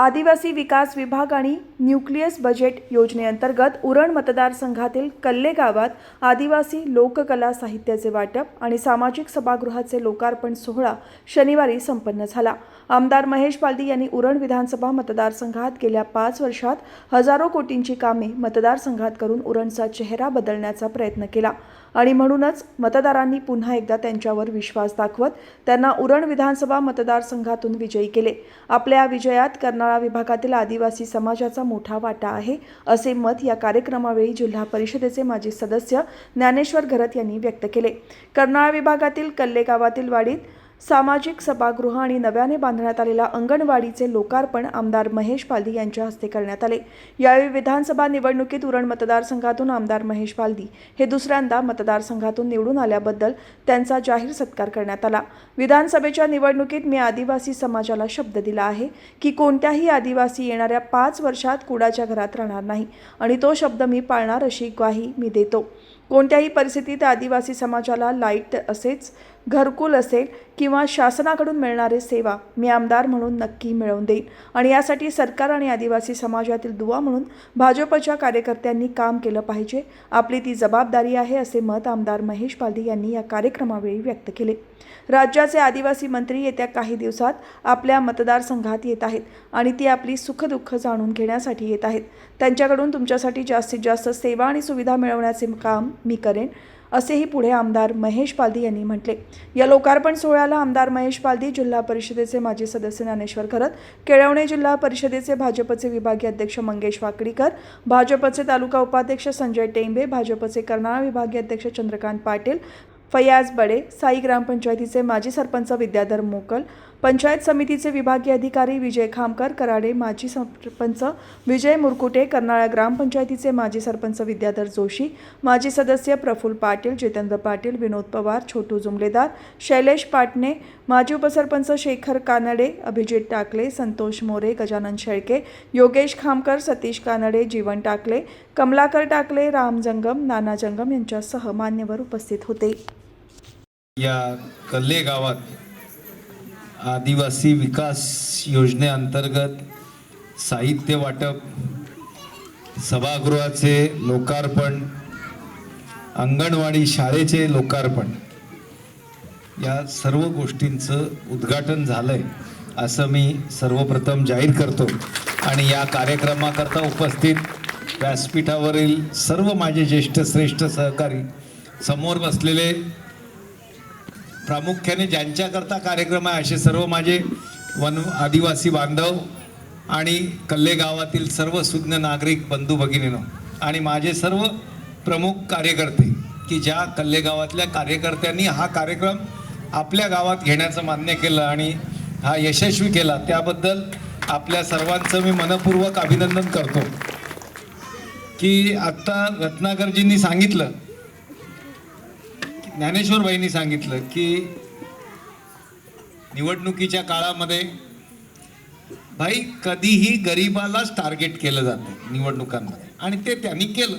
आदिवासी विकास विभाग आणि न्यूक्लियस बजेट योजनेअंतर्गत उरण मतदारसंघातील कल्ले गावात आदिवासी लोककला साहित्याचे वाटप आणि सामाजिक सभागृहाचे लोकार्पण सोहळा शनिवारी संपन्न झाला. आमदार महेश पालदी यांनी उरण विधानसभा मतदारसंघात गेल्या पाच वर्षात हजारो कोटींची कामे मतदारसंघात करून उरणचा चेहरा बदलण्याचा प्रयत्न केला. आणि म्हणूनच मतदारांनी पुन्हा एकदा त्यांच्यावर विश्वास दाखवत त्यांना उरण विधानसभा मतदारसंघातून विजयी केले. आपल्या विजयात कर्नाळा विभागातील आदिवासी समाजाचा मोठा वाटा आहे असे मत या कार्यक्रमावेळी जिल्हा परिषदेचे माजी सदस्य ज्ञानेश्वर घरत यांनी व्यक्त केले. कर्नाळा विभागातील कल्ले गावातील वाडीत सामाजिक सभागृह आणि नव्याने बांधण्यात आलेल्या अंगणवाडीचे लोकार्पण आमदार महेश पालदी यांच्या हस्ते करण्यात आले. यावेळी विधानसभा निवडणुकीत उरण मतदारसंघातून आमदार महेश पालदी हे दुसऱ्यांदा मतदारसंघातून निवडून आल्याबद्दल त्यांचा जाहीर सत्कार करण्यात आला. विधानसभेच्या निवडणुकीत मी आदिवासी समाजाला शब्द दिला आहे की कोणत्याही आदिवासी येणाऱ्या पाच वर्षात कुडाच्या घरात राहणार नाही आणि तो शब्द मी पाळणार अशी ग्वाही मी देतो. कोणत्याही परिस्थितीत आदिवासी समाजाला लाइट असेच घरकुल असेल किंवा शासनाकडून मिळणारे सेवा मी आमदार म्हणून नक्की मिळवून देईन. आणि यासाठी सरकार आणि आदिवासी समाजातील दुवा म्हणून भाजपच्या कार्यकर्त्यांनी काम केलं पाहिजे. आपली ती जबाबदारी आहे असे मत आमदार महेश पालधी यांनी या कार्यक्रमावेळी व्यक्त केले. राज्याचे आदिवासी मंत्री येत्या काही दिवसात आपल्या मतदारसंघात येत आहेत आणि ती आपली सुखदुःख जाणून घेण्यासाठी येत आहेत. त्यांच्याकडून तुमच्यासाठी जास्तीत जास्त सेवा आणि सुविधा मिळवण्याचे काम मी करेन असेही पुढे आमदार महेश पालदी यांनी म्हटले. या लोकार्पण सोहळ्याला आमदार महेश पालदी जिल्हा परिषदेचे माजी सदस्य ज्ञानेश्वर खरत केळवणे जिल्हा परिषदेचे भाजपचे विभागीय अध्यक्ष मंगेश वाकडीकर भाजपचे तालुका उपाध्यक्ष संजय टेंबे भाजपचे कर्नाळा विभागीय अध्यक्ष चंद्रकांत पाटील फयाज बडे साई ग्रामपंचायतीचे माजी सरपंच विद्याधर मोकल पंचायत समितीचे विभागीय अधिकारी विजय खामकर कराडे माजी सरपंच विजय मुरकुटे कर्नाळा ग्रामपंचायतीचे माजी सरपंच विद्याधर जोशी माजी सदस्य प्रफुल्ल पाटील जितेंद्र पाटील विनोद पवार छोटू जुमलेदार शैलेश पाटणे माजी उपसरपंच शेखर कानडे अभिजित टाकले संतोष मोरे गजानन शेळके योगेश खामकर सतीश कानडे जीवन टाकले कमलाकर टाकले राम जंगम नाना जंगम यांच्यासह मान्यवर उपस्थित होते. या कल्ले गावात आदिवासी विकास योजनेअंतर्गत साहित्य वाटप सभागृहाचे लोकार्पण अंगणवाडी शाळेचे लोकार्पण या सर्व गोष्टींचं उद्घाटन झालंय असं मी सर्वप्रथम जाहीर करतो. आणि या कार्यक्रमाकरता उपस्थित व्यासपीठावरील सर्व माझे ज्येष्ठ श्रेष्ठ सहकारी समोर बसलेले प्रामुख्याने ज्यांच्याकरता कार्यक्रम आहे असे सर्व माझे वन आदिवासी बांधव आणि कल्ले गावातील सर्व सुज्ञ नागरिक बंधू भगिनीनो आणि माझे सर्व प्रमुख कार्यकर्ते की ज्या कल्ले गावातल्या कार्यकर्त्यांनी हा कार्यक्रम आपल्या गावात घेण्याचं मान्य केलं आणि हा यशस्वी केला त्याबद्दल आपल्या सर्वांचं मी मनपूर्वक अभिनंदन करतो. की आत्ता रत्नाकरजींनी सांगितलं ज्ञानेश्वर बाईंनी सांगितलं की निवडणुकीच्या काळामध्ये भाई कधीही गरिबालाच टार्गेट केलं जातं निवडणुकांमध्ये. आणि ते त्यांनी केलं.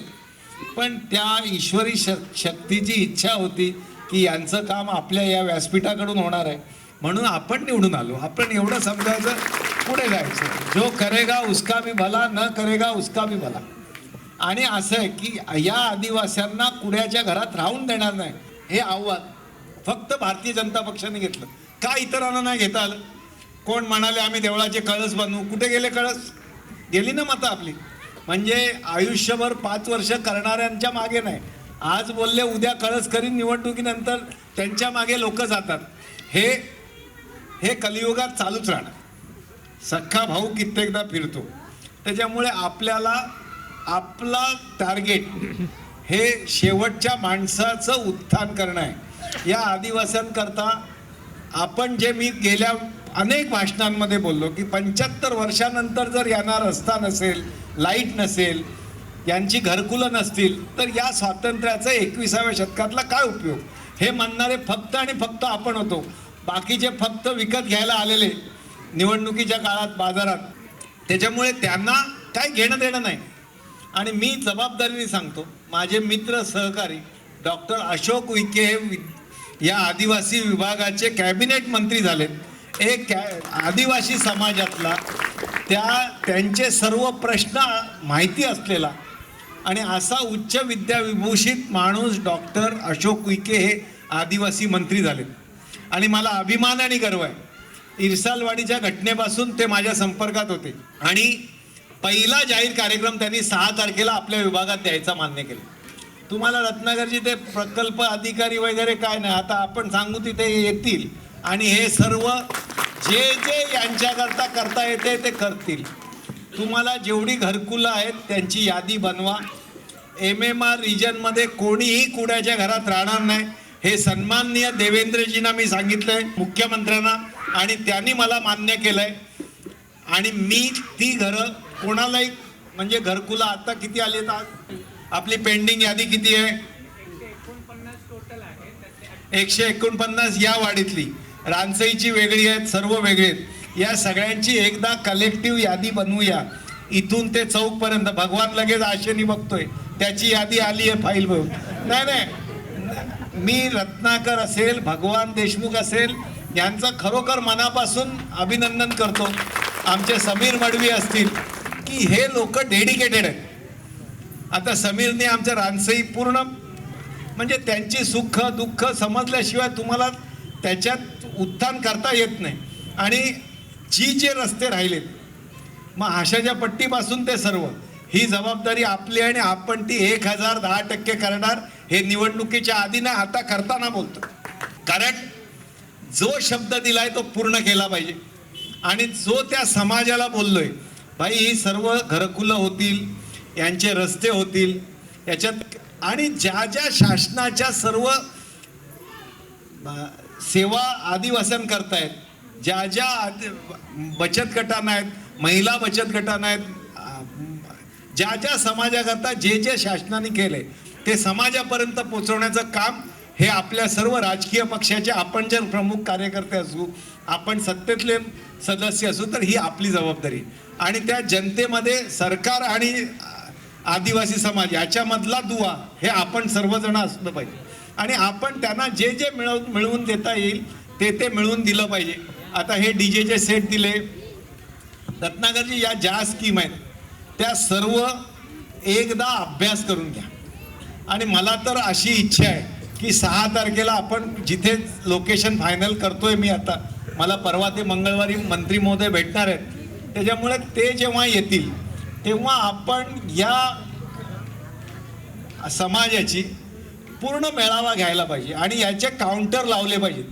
पण त्या ईश्वरी शक शक्तीची इच्छा होती की यांचं काम आपल्या या व्यासपीठाकडून होणार आहे. म्हणून आपण निवडून आलो. आपण एवढं समजायचं पुढे जायचं. जो करेगा उसका भी भला न करेगा उसका भी भला. आणि असं आहे की या आदिवासींना कुड्याच्या घरात राहून देणार नाही. हे आव्हान फक्त भारतीय जनता पक्षाने घेतलं. का इतरांना नाही घेता आलं? कोण म्हणाले आम्ही देवळाचे कळस बनवू. कुठे गेले कळस? गेली ना मतं आपली. म्हणजे आयुष्यभर पाच वर्ष करणाऱ्यांच्या मागे नाही. आज बोलले उद्या कळस करीन. निवडणुकीनंतर त्यांच्या मागे लोक जातात. हे हे कलियुगात चालूच राहणार. सख्खा भाऊ कित्येकदा फिरतो. त्याच्यामुळे आपल्याला आपला टार्गेट हे शेवटच्या माणसाचं उत्थान करणं आहे. या आदिवास्यांकरता आपण जे मी गेल्या अनेक भाषणांमध्ये बोललो की पंच्याहत्तर वर्षानंतर जर यांना रस्ता नसेल लाइट नसेल यांची घरकुलं नसतील तर या स्वातंत्र्याचा एकविसाव्या शतकातला काय उपयोग? हे म्हणणारे फक्त आणि फक्त आपण होतो. बाकीचे फक्त विकत घ्यायला आलेले निवडणुकीच्या काळात बाजारात त्याच्यामुळे त्यांना काय घेणं देणं नाही. आणि मी जबाबदारीने सांगतो माझे मित्र सहकारी डॉक्टर अशोक उईके हे वि- या आदिवासी विभागाचे कॅबिनेट मंत्री झालेत एक कॅ- आदिवासी समाजातला त्या त्यांचे सर्व प्रश्न माहिती असलेला आणि असा उच्च विद्याविभूषित माणूस डॉक्टर अशोक उईके हे आदिवासी मंत्री झाले. आणि मला अभिमान आणि गर्व आहे. इरसालवाडीच्या घटनेपासून ते माझ्या संपर्कात होते. आणि पहिला जाहीर कार्यक्रम त्यांनी सहा तारखेला आपल्या विभागात द्यायचा मान्य केला. तुम्हाला रत्नागरची ते प्रकल्प अधिकारी वगैरे काय नाही आता आपण सांगू तिथे येतील. आणि हे सर्व जे जे यांच्याकरता करता येते ते करतील. तुम्हाला जेवढी घरकुलं आहेत त्यांची यादी बनवा. एम एम आर रिजनमध्ये कोणीही कुड्याच्या घरात राहणार नाही. हे सन्माननीय देवेंद्रजींना मी सांगितलंय मुख्यमंत्र्यांना आणि त्यांनी मला मान्य केलंय. आणि मी ती घरं कोणालाही म्हणजे घरकुला आता किती आले आज? आपली पेंडिंग यादी किती आहे? एकशे एकोणपन्नास या वाढीतली. रानसईची वेगळी आहेत सर्व वेगळी आहेत. या सगळ्यांची एकदा कलेक्टिव्ह यादी बनवूया. इथून ते चौकपर्यंत. भगवान लगेच आशेनी बघतोय. त्याची यादी आली आहे फाईल बघून नाही नाही. मी रत्नाकर असेल भगवान देशमुख असेल यांचं खरोखर मनापासून अभिनंदन करतो. आमचे समीर मडवी असतील. की हे लोक डेडिकेटेड आहेत. आता समीरने आमचं रानसई पूर्ण म्हणजे त्यांची सुख दुःख समजल्याशिवाय तुम्हाला त्याच्यात उत्थान करता येत नाही. आणि जी जे रस्ते राहिलेत मग आशाच्या पट्टीपासून ते सर्व ही जबाबदारी आपली आणि आपण ती एक हजार दहा टक्के करणार हे निवडणुकीच्या आधी ना आता करताना बोलतो. कारण जो शब्द दिलाय तो पूर्ण केला पाहिजे. आणि जो त्या समाजाला बोललोय भाई ही सर्व घरकुलं होतील यांचे रस्ते होतील याच्यात आणि ज्या ज्या शासनाच्या सर्व सेवा सेवा आदिवासींकरतायत ज्या ज्या आदि- बचत गटांना आहेत महिला बचत गटांना आहेत ज्या ज्या समाजाकरता जे जे शासनाने केले ते समाजापर्यंत पोचवण्याचं काम हे आपल्या सर्व राजकीय पक्षाचे आपण जर प्रमुख कार्यकर्ते असू आपण सत्तेतले सदस्य असू तर ही आपली जबाबदारी. आणि त्या जनतेमध्ये सरकार आणि आदिवासी समाज याच्यामधला दुवा हे आपण सर्वजण असलं पाहिजे. आणि आपण त्यांना जे जे मिळव मिळवून देता येईल ते ते मिळवून दिलं पाहिजे. आता हे डी जेचे सेट दिले. रत्नागरजी या ज्या स्कीम आहेत त्या सर्व एकदा अभ्यास करून घ्या. आणि मला तर अशी इच्छा आहे की सहा तारखेला आपण जिथे लोकेशन फायनल करतोय मी आता मला परवा ते मंगळवारी मंत्री महोदय भेटणार आहेत. त्याच्यामुळे ते जेव्हा येतील तेव्हा आपण या समाजाची पूर्ण मेळावा घ्यायला पाहिजे आणि याचे काउंटर लावले पाहिजेत.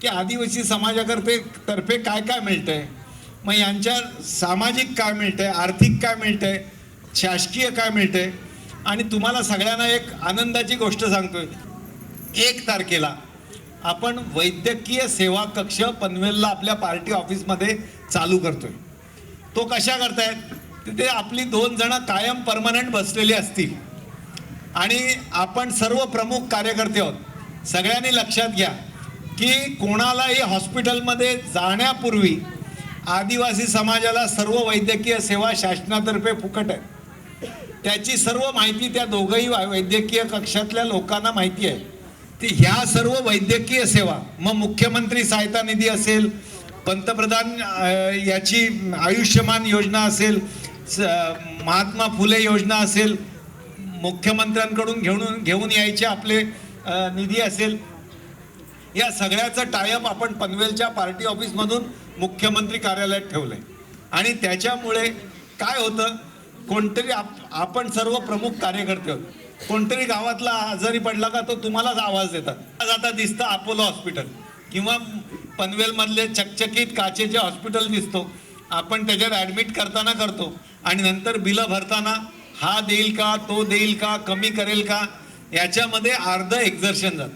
की आदिवासी समाजाकर्ते तर्फे काय काय मिळतंय? मग यांच्या सामाजिक काय मिळतंय? आर्थिक काय मिळतंय? शासकीय काय मिळतंय? आणि तुम्हाला सगळ्यांना एक आनंदाची गोष्ट सांगतोय. एक तारखेला आपण वैद्यकीय सेवा कक्ष पनवेलला आपल्या पार्टी ऑफिसमध्ये चालू करतोय. तो कशा करतायत? तिथे आपली दोन जण कायम परमनंट बसलेली असतील. आणि आपण सर्व प्रमुख कार्यकर्ते आहोत. सगळ्यांनी लक्षात घ्या की कोणालाही हॉस्पिटलमध्ये जाण्यापूर्वी आदिवासी समाजाला सर्व वैद्यकीय सेवा शासनातर्फे फुकट आहे त्याची सर्व माहिती त्या दोघंही वैद्यकीय कक्षातल्या लोकांना माहिती आहे. ती ह्या सर्व वैद्यकीय सेवा मग मुख्यमंत्री सहायता निधी असेल पंतप्रधान याची आयुष्यमान योजना असेल स- महात्मा फुले योजना असेल मुख्यमंत्र्यांकडून घेऊन घेऊन यायचे आपले निधी असेल. या सगळ्याचं टायअप आपण पनवेलच्या पार्टी ऑफिसमधून मुख्यमंत्री कार्यालयात ठेवलंय. आणि त्याच्यामुळे काय होतं कोणतरी आप आपण सर्व प्रमुख कार्यकर्ते आहोत कोणतरी गावातला आजारी पडला का तो तुम्हालाच आवाज देतात. आज आता दिसतं अपोलो हॉस्पिटल. किंवा पनवेलमधले चकचकीत काचेचे हॉस्पिटल दिसतो. आपण त्याच्यात ॲडमिट करताना करतो. आणि नंतर बिलं भरताना हा देईल का तो देईल का कमी करेल का याच्यामध्ये अर्ध एक्झर्शन जातं.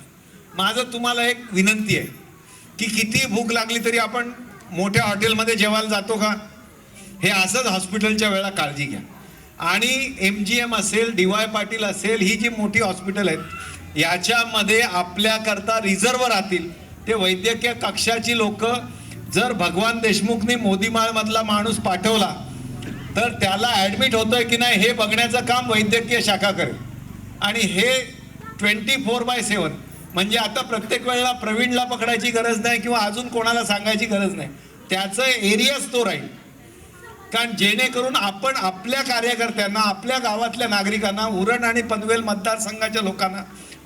माझं तुम्हाला एक विनंती आहे की किती भूक लागली तरी आपण मोठ्या हॉटेलमध्ये जेवायला जातो का? हे असंच हॉस्पिटलच्या वेळा काळजी घ्या. आणि एम जी एम असेल डी वाय पाटील असेल ही जी मोठी हॉस्पिटल आहेत याच्यामध्ये आपल्याकरता रिझर्व राहतील. ते वैद्यकीय कक्षाची लोक जर भगवान देशमुखनी मोदीमाळमधला माणूस पाठवला तर त्याला ॲडमिट होतोय की नाही हे बघण्याचं काम वैद्यकीय शाखा करेल. आणि हे ट्वेंटी फोर बाय सेवन म्हणजे आता प्रत्येक वेळेला प्रवीणला पकडायची गरज नाही किंवा अजून कोणाला सांगायची गरज नाही. त्याचं एरियाच तो राहील कारण जेणेकरून आपण आपल्या कार्यकर्त्यांना आपल्या गावातल्या नागरिकांना उरण आणि पनवेल मतदारसंघाच्या लोकांना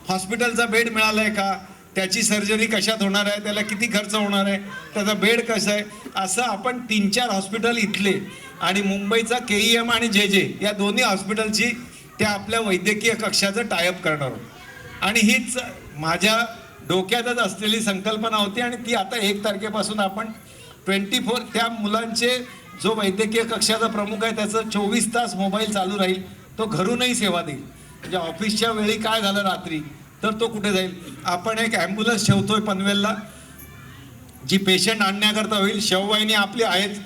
हॉस्पिटलचा बेड मिळाला आहे का? त्याची सर्जरी कशात होणार आहे? त्याला किती खर्च होणार आहे? त्याचा बेड कसं आहे? असं आपण तीन चार हॉस्पिटल इथले आणि मुंबईचा के ई एम आणि जे जे या दोन्ही हॉस्पिटलची त्या आपल्या वैद्यकीय कक्षाचं टायअप करणार आहोत. आणि हीच माझ्या डोक्यातच असलेली संकल्पना होती आणि ती आता एक तारखेपासून आपण ट्वेंटी फोर त्या मुलांचे जो वैद्यकीय कक्षाचा प्रमुख आहे त्याचं चोवीस तास मोबाईल चालू राहील. तो घरूनही सेवा देईल. म्हणजे ऑफिसच्या वेळी काय झालं रात्री तर तो कुठे जाईल? आपण एक ॲम्ब्युलन्स ठेवतोय पनवेलला. जी पेशंट आणण्याकरता होईल शववाहिनी आपली आहेत.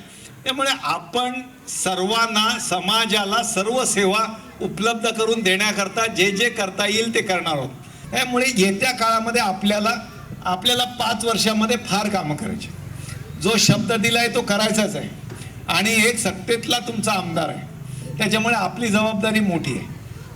त्यामुळे आपण सर्वांना समाजाला सर्व सेवा उपलब्ध करून देण्याकरता जे जे करता येईल ते करणार आहोत. त्यामुळे येत्या काळामध्ये आपल्याला आपल्याला पाच वर्षामध्ये फार कामं करायची. जो शब्द दिला आहे तो करायचाच आहे. आणि एक सत्तेतला तुमचा आमदार आहे. त्याच्यामुळे आपली जबाबदारी मोठी आहे.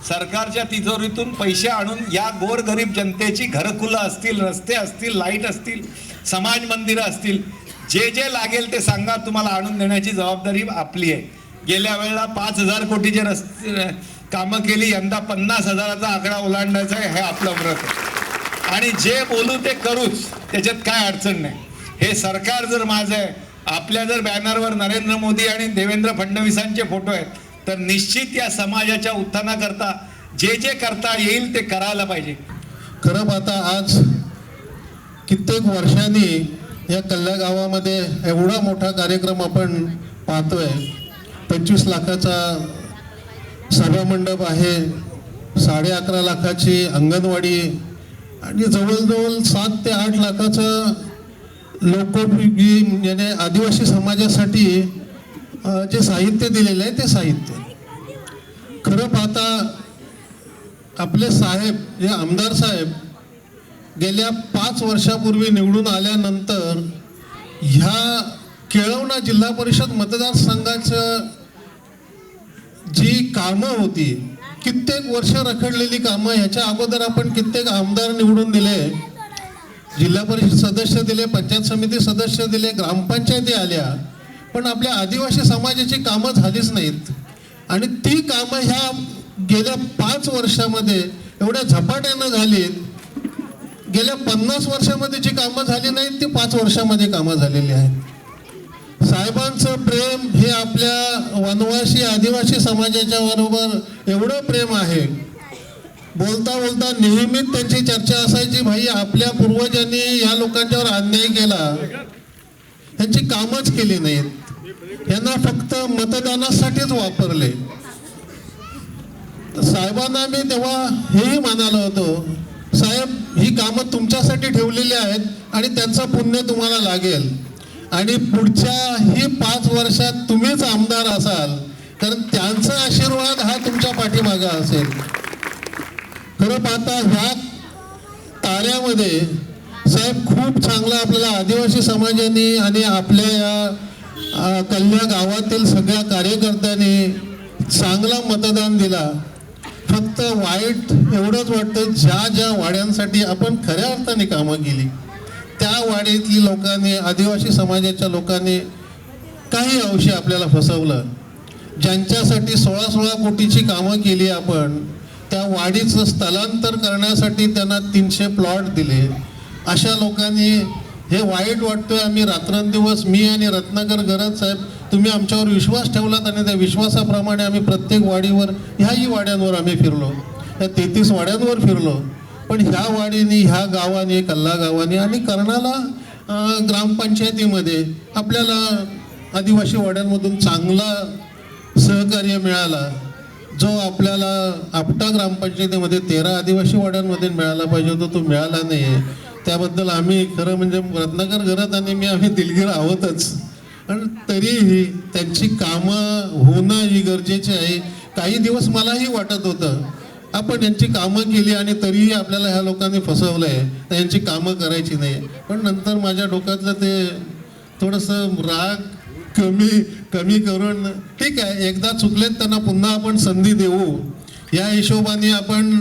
सरकारच्या तिजोरीतून पैसे आणून या गोरगरीब जनतेची घरकुलं असतील रस्ते असतील लाइट असतील समाज मंदिरं असतील जे जे लागेल ते सांगा तुम्हाला आणून देण्याची जबाबदारी आपली आहे. गेल्या वेळेला पाच हजार कोटीचे रस्ते कामं केली यंदा पन्नास हजाराचा आकडा ओलांडायचा आहे हे आपलं व्रत आहे. आणि जे बोलू ते करूच त्याच्यात काय अडचण नाही. हे सरकार जर माझं आहे आपल्या जर बॅनरवर नरेंद्र मोदी आणि देवेंद्र फडणवीसांचे फोटो आहेत तर निश्चित या समाजाच्या उत्थानाकरता जे जे करता येईल ते करायला पाहिजे. खरं पाहता आज कित्येक वर्षांनी या कल्ल्या गावामध्ये एवढा मोठा कार्यक्रम आपण पाहतोय. पंचवीस लाखाचा सभामंडप आहे साडे अकरा लाखाची अंगणवाडी आणि जवळजवळ सात ते आठ लाखाचं लोकोपयोगी याने आदिवासी समाजासाठी जे साहित्य दिलेलं आहे ते साहित्य. खरं पाहता आपले साहेब जे आमदार साहेब गेल्या पाच वर्षापूर्वी निवडून आल्यानंतर ह्या केळवणा जिल्हा परिषद मतदारसंघाचं जी कामं होती कित्येक वर्ष रखडलेली कामं ह्याच्या अगोदर आपण कित्येक आमदार निवडून दिले. जिल्हा परिषद सदस्य दिले पंचायत समिती सदस्य दिले ग्रामपंचायती आल्या पण आपल्या आदिवासी समाजाची कामं झालीच नाहीत. आणि ती कामं ह्या गेल्या पाच वर्षामध्ये एवढ्या झपाट्यानं झालीत. गेल्या पन्नास वर्षामध्ये जी कामं झाली नाहीत ती पाच वर्षामध्ये कामं झालेली आहेत. साहेबांचं प्रेम हे आपल्या वनवासी आदिवासी समाजाच्या बरोबर एवढं प्रेम आहे बोलता बोलता नेहमीच त्यांची चर्चा असायची भाई आपल्या पूर्वजांनी या लोकांच्यावर अन्याय केला. त्यांची कामच केली नाहीत. यांना फक्त मतदानासाठीच वापरले. साहेबांना मी तेव्हा हेही म्हणालो होतो साहेब ही कामं तुमच्यासाठी ठेवलेली आहेत आणि त्यांचं पुण्य तुम्हाला लागेल. आणि पुढच्या ही पाच वर्षात तुम्हीच आमदार असाल. कारण त्यांचा आशीर्वाद हा तुमच्या पाठीमागा असेल. खरं पाहता ह्या ताऱ्यामध्ये साहेब खूप चांगला आपल्याला आदिवासी समाजाने आणि आपल्या या कल्याण गावातील सगळ्या कार्यकर्त्यांनी चांगला मतदान दिला. फक्त वाईट एवढंच वाटतं ज्या ज्या वाड्यांसाठी आपण खऱ्या अर्थाने कामं केली त्या वाड्यातली लोकांनी आदिवासी समाजाच्या लोकांनी काही अंशी आपल्याला फसवलं. ज्यांच्यासाठी सोळा सोळा कोटीची कामं केली आपण त्या वाढीचं स्थलांतर करण्यासाठी त्यांना तीनशे प्लॉट दिले. अशा लोकांनी हे वाईट वाटतोय आम्ही रात्रंदिवस मी आणि रत्नाकर गरज साहेब तुम्ही आमच्यावर विश्वास ठेवलात आणि त्या विश्वासाप्रमाणे आम्ही प्रत्येक वाडीवर ह्याही वाड्यांवर आम्ही फिरलो. या तेहतीस वाड्यांवर फिरलो. पण ह्या वाडीनी ह्या गावाने कल्ला गावाने आणि कर्णाला ग्रामपंचायतीमध्ये आपल्याला आदिवासी वाड्यांमधून चांगला सहकार्य मिळाला. जो आपल्याला आपटा ग्रामपंचायतीमध्ये तेरा आदिवासी वाड्यांमध्ये मिळाला पाहिजे होता तो मिळाला नाही आहे त्याबद्दल आम्ही खरं म्हणजे रत्नाकर घरात आणि मी आम्ही दिलगीर आहोतच. पण तरीही त्यांची कामं होणं ही गरजेची आहे. काही दिवस मलाही वाटत होतं आपण यांची कामं केली आणि तरीही आपल्याला ह्या लोकांनी फसवलं आहे तर यांची कामं करायची नाही. पण नंतर माझ्या डोक्यातलं ते थोडंसं राग कमी कमी करून ठीक आहे एकदा चुकलेत त्यांना पुन्हा आपण संधी देऊ. या हिशोबाने आपण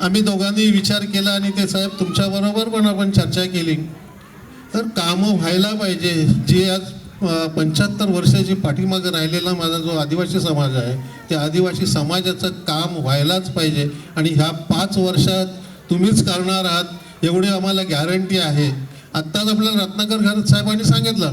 आम्ही दोघांनी विचार केला आणि ते साहेब तुमच्याबरोबर पण आपण चर्चा केली. तर कामं व्हायला पाहिजे. जे आज पंच्याहत्तर वर्षाची पाठीमागं राहिलेला माझा जो आदिवासी समाज आहे त्या आदिवासी समाजाचं काम व्हायलाच पाहिजे. आणि ह्या पाच वर्षात तुम्हीच करणार आहात एवढी आम्हाला गॅरंटी आहे. आत्ताच आपल्याला रत्नाकर घरत साहेबांनी सांगितलं.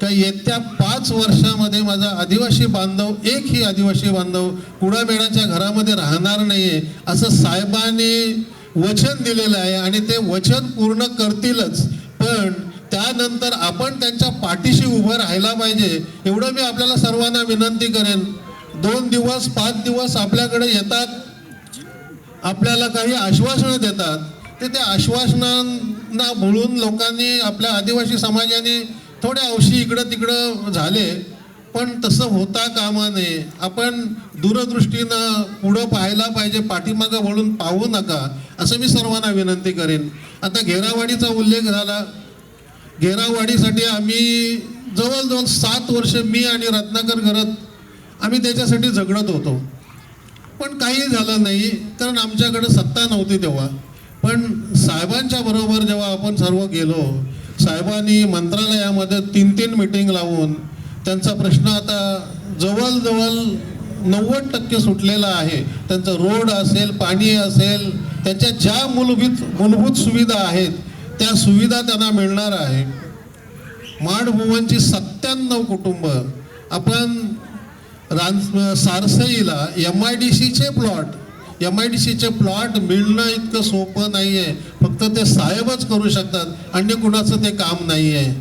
का येत्या पाच वर्षामध्ये माझा आदिवासी बांधव एकही आदिवासी बांधव कुडामेळाच्या घरामध्ये राहणार नाही आहे असं साहेबांनी वचन दिलेलं आहे आणि ते वचन पूर्ण करतीलच. पण त्यानंतर आपण त्यांच्या पाठीशी उभं राहायला पाहिजे एवढं मी आपल्याला सर्वांना विनंती करेन. दोन दिवस पाच दिवस आपल्याकडे येतात आपल्याला काही आश्वासनं देतात. ते त्या आश्वासनांना बोलून लोकांनी आपल्या आदिवासी समाजाने थोड्या औषधी इकडं तिकडं झाले पण तसं होता कामा नये. आपण दूरदृष्टीनं पुढं पाहायला पाहिजे पाठीमागं वळून पाहू नका असं मी सर्वांना विनंती करेन. आता घेरावाडीचा उल्लेख झाला. घेरावाडीसाठी आम्ही जवळजवळ सात वर्ष मी आणि रत्नाकर करत आम्ही त्याच्यासाठी झगडत होतो. पण काही झालं नाही कारण आमच्याकडं सत्ता नव्हती तेव्हा. पण साहेबांच्या बरोबर जेव्हा आपण सर्व गेलो साहेबांनी मंत्रालयामध्ये तीन तीन मिटिंग लावून त्यांचा प्रश्न आता जवळजवळ नव्वद टक्के सुटलेला आहे. त्यांचं रोड असेल पाणी असेल त्यांच्या ज्या मूलभूत मूलभूत सुविधा आहेत त्या सुविधा त्यांना मिळणार आहे. माडभुवनची सत्त्याण्णव कुटुंब आपण रान सारसईला एम आय डी सीचे प्लॉट एम आय डी सीचे प्लॉट मिळणं इतकं सोपं नाही आहे फक्त ते साहेबच करू शकतात. अन्य कुणाचं ते काम नाही आहे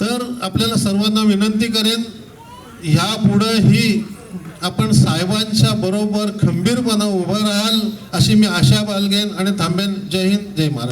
तर आपल्याला सर्वांना विनंती करेन ह्या पुढंही आपण साहेबांच्या बरोबर खंबीरपणा उभं राहाल अशी मी आशा बाळगेन आणि थांबेन. जय हिंद जय महाराष्ट्र.